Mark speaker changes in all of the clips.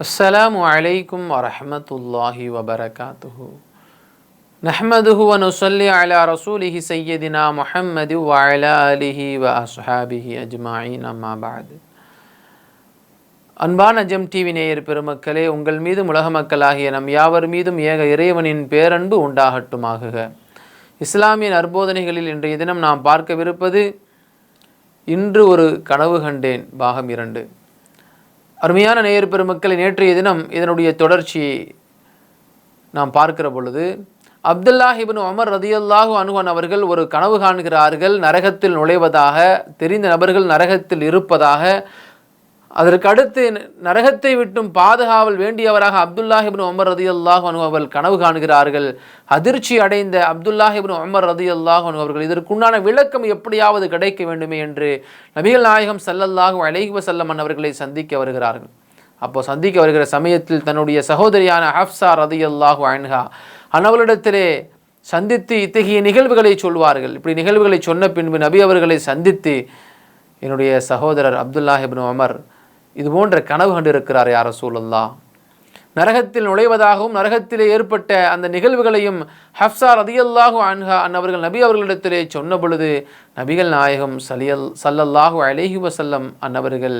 Speaker 1: السلام عليكم ورحمة الله وبركاته نحمده ونصلي على رسوله سيدنا محمد وعلى آله وأصحابه أجمعين أما بعد அன்பான GeM TV நேயர் பெருமக்களே உங்கள் மீதும் உலக மக்களாகிய நம் யாவர் மீதும் ஏக இறைவனின் பேரன்பு உண்டாகட்டுமாகுக இஸ்லாமிய நற்போதனைகளில் இன்றைய தினம் நாம் பார்க்கவிருப்பது இன்று ஒரு கனவு கண்டேன் பாகம் இரண்டு அருமையான நேயர் பெருமக்களை நேற்றைய தினம் இதனுடைய தொடர்ச்சியை நாம் பார்க்கிற பொழுது அப்துல்லாஹிபின் அமர் ரதியல்லாஹு அனுகன் அவர்கள் ஒரு கனவு காண்கிறார்கள். நரகத்தில் நுழைவதாக தெரிந்த நபர்கள் நரகத்தில் இருப்பதாக அதற்கு அடுத்து நரகத்தை விட்டும் பாதுகாவல் வேண்டியவராக அப்துல்லாஹிபின் உமர் ரதி அல்லாஹ் அவர்கள் கனவு காணுகிறார்கள். அதிர்ச்சி அடைந்த அப்துல்லாஹிபின் உமர் ரதி அல்லாஹன் அவர்கள் இதற்குண்டான விளக்கம் எப்படியாவது கிடைக்க வேண்டுமே என்று நபிகள் நாயகம் சல்லல்லாஹு அலைஹி வசல்லமன் அவர்களை சந்திக்க வருகிறார்கள். அப்போ சந்திக்க வருகிற சமயத்தில் தன்னுடைய சகோதரியான ஹப்சா ரதி அல்லாஹு அன்ஹா அனவளிடத்திலே சந்தித்து இத்தகைய நிகழ்வுகளை சொல்வார்கள். இப்படி நிகழ்வுகளை சொன்ன பின்பு நபி அவர்களை சந்தித்து என்னுடைய சகோதரர் அப்துல்லாஹிபின் உமர் இது போன்ற கனவு கண்டிருக்கிறார் யார் ரசூலுல்லா. நரகத்தில் நுழைவதாகவும் நரகத்திலே ஏற்பட்ட அந்த நிகழ்வுகளையும் ஹப்சா ரதியல்லாஹு அன்ஹா அன்னவர்கள் நபி அவர்களிடத்திலே சொன்ன பொழுது நபிகள் நாயகம் சலியல் சல்லல்லாஹு அலேஹி வசல்லம் அன்னவர்கள்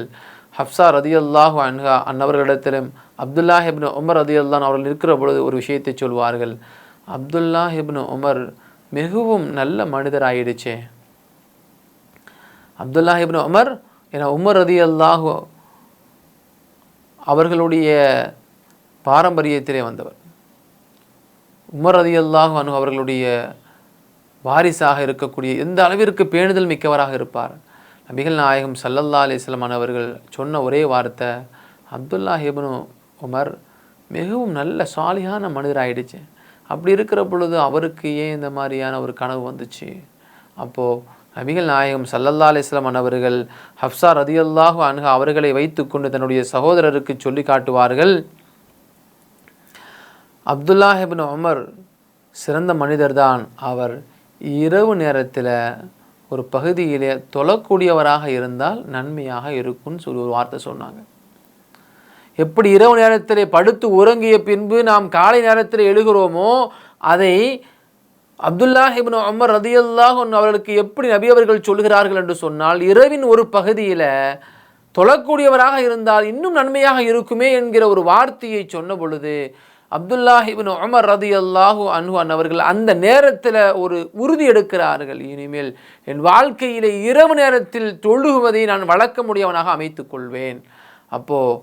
Speaker 1: ஹப்சா ரதியல்லாஹு அன்ஹா அன்னவர்களிடத்திலும் அப்துல்லா ஹிப்னு உமர் ரதியல்லான் அவர்கள் இருக்கிற பொழுது ஒரு விஷயத்தை சொல்வார்கள். அப்துல்லா ஹிப்னு உமர் மிகவும் நல்ல மனிதராயிடுச்சே. அப்துல்லா ஹிப்னு உமர் என உமர் அதியல்லாஹு அவர்களுடைய பாரம்பரியத்திலே வந்தவர். உமர் அதியல்லாக அனு அவர்களுடைய வாரிசாக இருக்கக்கூடிய எந்த அளவிற்கு பேணுதல் மிக்கவராக இருப்பார். நபிகள் நாயகம் சல்லல்லா அலிஸ்லமான் அவர்கள் சொன்ன ஒரே வார்த்தை அப்துல்லா ஹிபனு உமர் மிகவும் நல்ல சாலியான மனிதராயிடுச்சு அப்படி இருக்கிற பொழுது அவருக்கு ஏன் இந்த மாதிரியான ஒரு கனவு வந்துச்சு? அப்போது நபிகள் நாயகம் சல்லல்லா அலிஸ்லாம் அவர்கள் ஹப்சா ரதியல்லாஹு அணுக அவர்களை வைத்துக்கொண்டு தன்னுடைய சகோதரருக்கு சொல்லி காட்டுவார்கள். அப்துல்லாஹிபின் உமர் சிறந்த மனிதர்தான். அவர் இரவு நேரத்தில் ஒரு பகுதியிலே தொழக்கூடியவராக இருந்தால் நன்மையாக இருக்கும்னு சொல்லி ஒரு வார்த்தை சொன்னாங்க. எப்படி இரவு நேரத்தில் படுத்து உறங்கிய பின்பு நாம் காலை நேரத்தில் எழுகிறோமோ அதை அப்துல்லா இப்னு உமர் ரதியல்லாஹ் அவர்களுக்கு எப்படி நபி அவர்கள் சொல்கிறார்கள் என்று சொன்னால் இரவின் ஒரு பகுதியில் தொழக்கூடியவராக இருந்தால் இன்னும் நன்மையாக இருக்குமே என்கிற ஒரு வார்த்தையை சொன்ன பொழுது அப்துல்லாஹ் இப்னு உமர் ரதி அல்லாஹு அன்ஹான் அவர்கள் அந்த நேரத்தில் ஒரு உறுதி எடுக்கிறார்கள். இனிமேல் என் வாழ்க்கையிலே இரவு நேரத்தில் தொழுகுவதை நான் வளர்க்க முடியவனாக அமைத்துக் கொள்வேன். அப்போது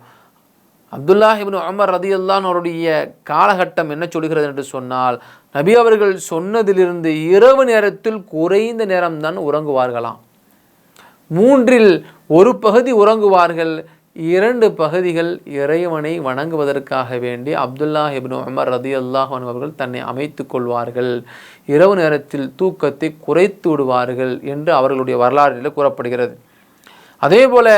Speaker 1: அப்துல்லாஹ் இப்னு உமர் ரதி அவருடைய காலகட்டம் என்ன சொல்கிறது என்று சொன்னால் நபி அவர்கள் சொன்னதிலிருந்து இரவு நேரத்தில் குறைந்த நேரம்தான் உறங்குவார்களாம். மூன்றில் ஒரு பகுதி உறங்குவார்கள் இரண்டு பகுதிகள் இறைவனை வணங்குவதற்காக வேண்டி அப்துல்லா இப்னு உமர் ரதி அல்லாஹன் அவர்கள் தன்னை அமைத்து கொள்வார்கள். இரவு நேரத்தில் தூக்கத்தை குறைத்து விடுவார்கள் என்று அவர்களுடைய வரலாற்றில் கூறப்படுகிறது. அதே போல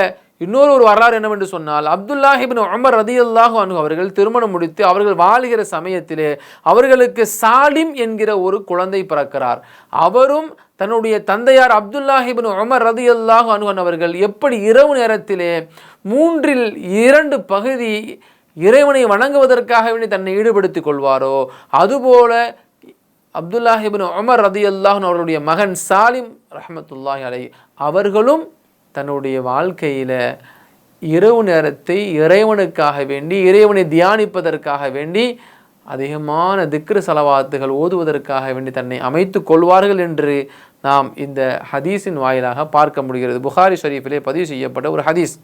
Speaker 1: இன்னொரு ஒரு வரலாறு என்னவென்று சொன்னால் அப்துல்லாஹிபின் உமர் ரதி அல்லாஹு அனு அவர்கள் திருமணம் முடித்து அவர்கள் வாழுகிற சமயத்திலே அவர்களுக்கு சாலிம் என்கிற ஒரு குழந்தை பிறக்கிறார். அவரும் தன்னுடைய தந்தையார் அப்துல்லாஹிபின் உமர் ரதி அல்லாஹு அனுகன் அவர்கள் எப்படி இரவு நேரத்திலே மூன்றில் இரண்டு பகுதி இறைவனை வணங்குவதற்காக வேண்டி தன்னை ஈடுபடுத்திக் கொள்வாரோ அதுபோல அப்துல்லாஹிபின் உமர் ரதி அல்லாஹன் அவர்களுடைய மகன் சாலிம் ரஹமத்துல்லாஹி அலை அவர்களும் தன்னுடைய வாழ்க்கையில் இரவு நேரத்தை இறைவனுக்காக வேண்டி இறைவனை தியானிப்பதற்காக வேண்டி அதிகமான திக்ரு செலவாத்துகள் ஓதுவதற்காக வேண்டி தன்னை அமைத்து கொள்வார்கள் என்று நாம் இந்த ஹதீஸின் வாயிலாக பார்க்க முடிகிறது. புகாரி ஷரீஃபிலே பதிவு செய்யப்பட்ட ஒரு ஹதீஸ்.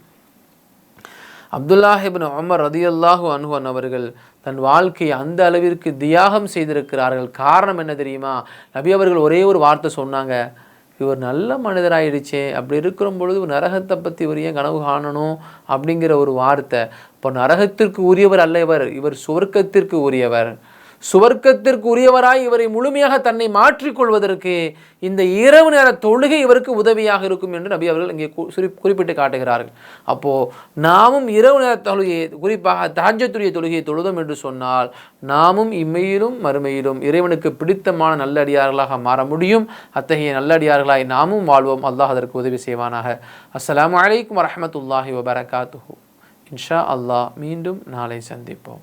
Speaker 1: அப்துல்லாஹிபின் உமர் ரதியல்லாஹு அன்ஹுவன் அவர்கள் தன் வாழ்க்கையை அந்த அளவிற்கு தியாகம் செய்திருக்கிறார்கள். காரணம் என்ன தெரியுமா? நபி அவர்கள் ஒரே ஒரு வார்த்தை சொன்னாங்க. இவர் நல்ல மனிதராயிடுச்சே. அப்படி இருக்கிற பொழுது நரகத்தை பற்றி இவர் ஏன் கனவு காணணும் அப்படிங்கிற ஒரு வார்த்தை. இப்போ நரகத்திற்கு உரியவர் அல்ல இவர். இவர் சுவர்க்கத்திற்கு உரியவர். சுவர்க்கத்திற்கு உரியவராய் இவரை முழுமையாக தன்னை மாற்றிக்கொள்வதற்கு இந்த இரவு நேர தொழுகை இவருக்கு உதவியாக இருக்கும் என்று நபி அவர்கள் இங்கே குறிப்பிட்டு காட்டுகிறார்கள். அப்போது நாமும் இரவு நேர தொழுகையை குறிப்பாக தாஜத்துரிய தொழுகையை தொழுதோம் என்று சொன்னால் நாமும் இம்மையிலும் மறுமையிலும் இறைவனுக்கு பிடித்தமான நல்லடியார்களாக மாற முடியும். அத்தகைய நல்லடியார்களாய் நாமும் வாழ்வோம். அல்லாஹ் அதற்கு உதவி செய்வானாக. அஸ்லாம் வலைக்கம் வரமத்துல்லாஹி வபரகாத்து இன்ஷா அல்லாஹ் மீண்டும் நாளை சந்திப்போம்.